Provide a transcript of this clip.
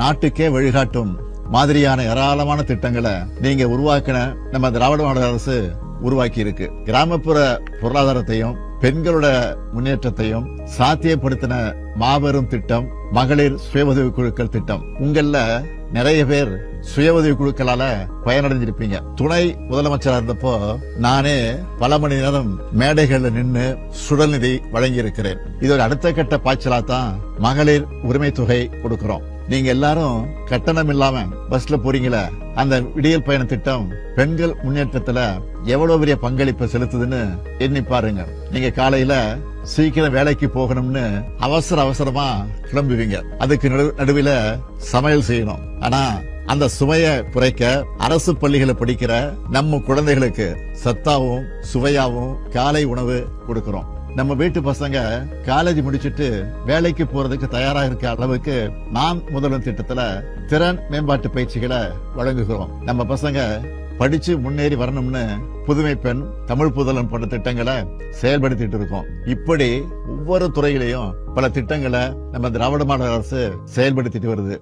நாட்டுக்கே வழிகாட்டும் மாதிரியான ஏராளமான திட்டங்களை நீங்க உருவாக்கின நம்ம திராவிட மாடல் அரசு உருவாக்கி இருக்கு கிராமப்புற பொருளாதாரத்தையும் பெண்களோட முன்னேற்றத்தையும் சாத்தியப்படுத்தின மாபெரும் திட்டம் மகளிர் சுய உதவி குழுக்கள் திட்டம். உங்கள நிறைய பேர் சுய உதவி குழுக்களால பயனடைஞ்சிருப்பீங்க. துணை முதலமைச்சரா இருந்தப்போ நானே பல மணி நேரம் மேடைகள்ல நின்று சுடல் நிதி வழங்கி இருக்கிறேன் இதோட அடுத்த கட்ட பாய்ச்சலா தான் மகளிர் உரிமை தொகை கொடுக்கிறோம். நீங்க எல்லாரும் கட்டணம் இல்லாம பஸ்ல போறீங்களே அந்த விடியல் பயண திட்டம் பெண்கள் முன்னேற்றத்துல எவ்வளவு பெரிய பங்களிப்பு செலுத்துதுன்னு எண்ணி பாருங்க. நீங்க காலையில சீக்கிரம் வேலைக்கு போகணும்னு அவசர அவசரமா கிளம்புவீங்க. அதுக்கு நடு- சமையல் செய்யணும். ஆனா அந்த சுமையை குறைக்க அரசு பள்ளிகளை படிக்கிற நம்ம குழந்தைகளுக்கு சத்தாவும் சுவையாவும் காலை உணவு கொடுக்கிறோம். நம்ம வீட்டு பசங்க காலேஜ் முடிச்சிட்டு வேலைக்கு போறதுக்கு தயாரா இருக்க அளவுக்கு நாம் முதல்வன் திட்டத்துல திறன் மேம்பாட்டு பயிற்சிகளை வழங்குகிறோம். நம்ம பசங்க படிச்சு முன்னேறி வரணும்னு புதுமை பெண் தமிழ் புதலன் போன்ற திட்டங்களை செயல்படுத்திட்டு இருக்கோம். இப்படி ஒவ்வொரு துறையிலையும் பல திட்டங்களை நம்ம திராவிட மாடல் அரசு செயல்படுத்திட்டு வருது.